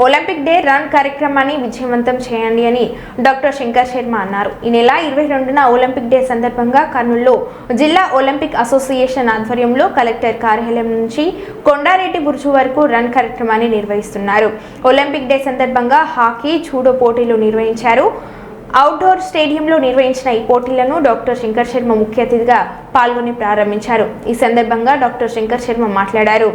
Olympic day run కార్యక్రమాన్ని విజయవంతం చేయండి అని డాక్టర్ శంకర్ శర్మ అన్నారు. ఈ నెల ఇరవై రెండున ఒలింపిక్ డే సందర్భంగా కర్నూలులో జిల్లా ఒలింపిక్ అసోసియేషన్ ఆధ్వర్యంలో కలెక్టర్ కార్యాలయం నుంచి కొండారెడ్డి బుర్జు వరకు రన్ కార్యక్రమాన్ని నిర్వహిస్తున్నారు. ఒలింపిక్ డే సందర్భంగా హాకీ జూడో పోటీలు నిర్వహించారు. అవుట్డోర్ స్టేడియంలో నిర్వహించిన ఈ పోటీలను డాక్టర్ శంకర్ శర్మ ముఖ్య అతిథిగా పాల్గొని ప్రారంభించారు. ఈ సందర్భంగా డాక్టర్ శంకర్ శర్మ మాట్లాడారు.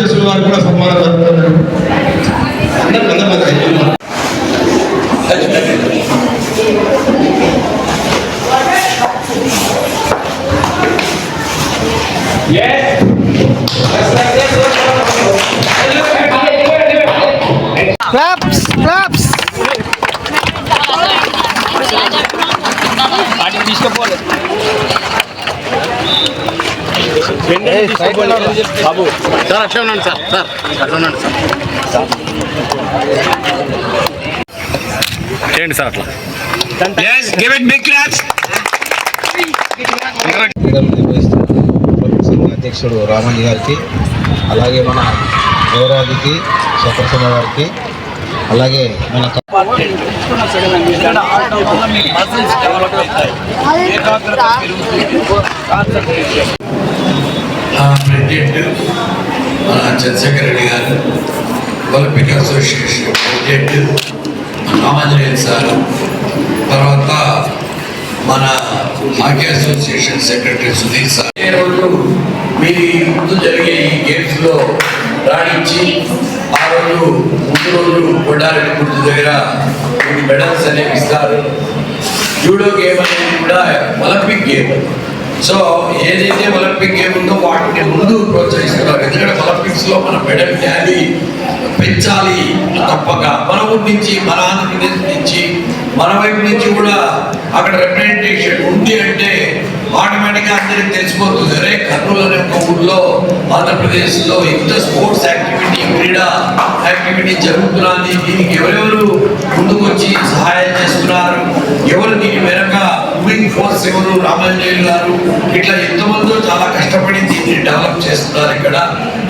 అధ్యక్షులు వారికి కూడా సన్మానం జరుగుతుంది అందరికీ అందరి మధ్య Claps, Babu sir అట్లా ఉన్నాను సార్ సార్ అట్లా ఉన్నాను సార్. చేయండి సార్ అట్లా? అధ్యక్షుడు రామంజీ గారికి అలాగే మన గౌరవాదికి సత్యసమ గారికి అలాగే మన ఆ ప్రెసిడెంట్ మన చంద్రశేఖర్ రెడ్డి గారు Olympic association president Ramanjaneyulu sir తర్వాత మన hockey association secretary Sudhir sir. రోజు మీరు ఈ ముందు జరిగే ఈ గేమ్స్లో రాణించి ఆ రోజు ముందు రోజు కొండారెడ్డి గుర్తు దగ్గర మీకు మెడల్స్ అనేవి ఇస్తారు. జూడో గేమ్ అనేది కూడా ఒలింపిక్ గేమ్. సో ఏదైతే ఒలింపిక్ గేమ్ ఉందో వాటిని ముందు ప్రోత్సహిస్తున్నారు. ఎందుకంటే ఒలింపిక్స్లో మన మెడల్ ట్యాలీ పెంచాలి తప్పక. మన ఊరి నుంచి మన ఆంధ్రప్రదేశ్ నుంచి మన వైపు నుంచి కూడా అక్కడ రిప్రజెంటేషన్ ఉంది అంటే ఆటోమేటిక్గా అందరికి తెలిసిపోతుంది. అరే కర్నూలు అనే ఒక ఊళ్ళో ఆంధ్రప్రదేశ్లో ఇంత స్పోర్ట్స్ యాక్టివిటీ క్రీడా యాక్టివిటీ జరుగుతున్నది. దీనికి ఎవరెవరు ముందుకు వచ్చి సహాయం చేస్తున్నారు? ఎవరు దీని వెనక మూవింగ్ ఫోర్స్ గారు ఇట్లా ఎంతమందో చాలా కష్టపడి దీన్ని డెవలప్ చేస్తున్నారు ఇక్కడ.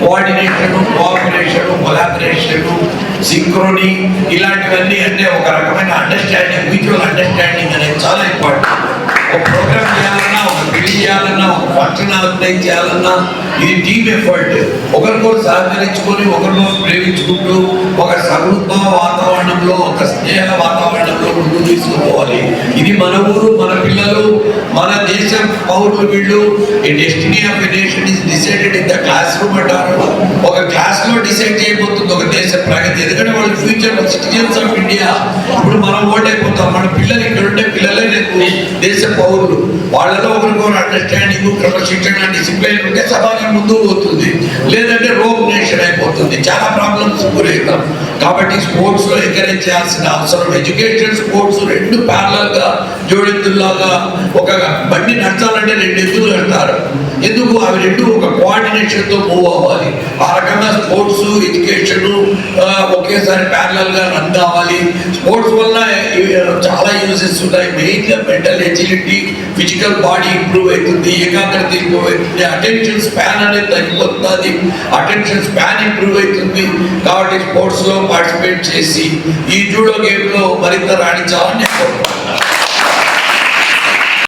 కోఆర్డినేషన్ కోఆపరేషన్ కొలాబరేషన్ సింక్రోని ఇలాంటివన్నీ అంటే ఒక రకమైన అండర్స్టాండింగ్ మ్యూచువల్ అండర్స్టాండింగ్ అనేది చాలా ఇంపార్టెంట్ ఒక ప్రోగ్రామ్ చేయాలన్నా ఒక బిల్డింగ్ చేయాలన్నా ఒక ఫంక్షన్ ఆర్గనైజ్ చేయాలన్నా ఇది టీమ్ ఎఫర్ట్ ఒకరికొకరు సహకరించుకొని ఒకరినొకరు ప్రేమించుకుంటూ ఒక సహృద్భావ వాతావరణంలో ఒక స్నేహ వాతావరణంలో ముందు తీసుకుపోవాలి. ఇది మన ఊరు మన పిల్లలు పౌరులు వీళ్ళు ఈ destiny of a nation is decided in the class room అంటారు ఒక క్లాస్లో డిసైడ్ చేయబోతుంది ఒక దేశ ప్రగతి. ఎందుకంటే వాళ్ళ ఫ్యూచర్ సిటిజన్స్ ఆఫ్ ఇండియా ఇప్పుడు మనం ఓట్ అయిపోతాం. మన పిల్లలు ఇక్కడ ఉంటే పిల్లలు దేశ పౌరులు. వాళ్ళలో ఒకరికొకరు అండర్స్టాండింగ్ క్రమశిక్షణ డిసిప్లైన్ ఉంటే సమాజం ముందు పోతుంది. లేదంటే రోగ్ నేషన్ అయిపోతుంది. చాలా ప్రాబ్లమ్స్ గురవుతాం. కాబట్టి స్పోర్ట్స్లో ఎంకరేజ్ చేయాల్సిన అవసరం. ఎడ్యుకేషన్ స్పోర్ట్స్ రెండు ప్యారలల్గా జోడెత్తుల్లాగా ఒక బండి నడచాలంటే రెండు ఎద్దులు నడతారు. ఎందుకు? అవి రెండు ఒక కోఆర్డినేషన్తో మూవ్ అవ్వాలి. ఆ రకంగా స్పోర్ట్స్ ఎడ్యుకేషన్ ఒకేసారి ప్యారలల్గా రన్ కావాలి. స్పోర్ట్స్ వల్ల చాలా యూజెస్ ఉన్నాయి మెయిన్గా mental agility physical body improve అవుతుంది ఏకాగ్రత ఇంప్రూవ్ అవుతుంది అటెన్షన్ స్పాన్ అనేది తగ్గిపోతుంది అటెన్షన్ స్పాన్ ఇంప్రూవ్ అవుతుంది. కాబట్టి స్పోర్ట్స్లో పార్టిసిపేట్ చేసి ఈ జూడో గేమ్లో మరింత రాణించాలని నేను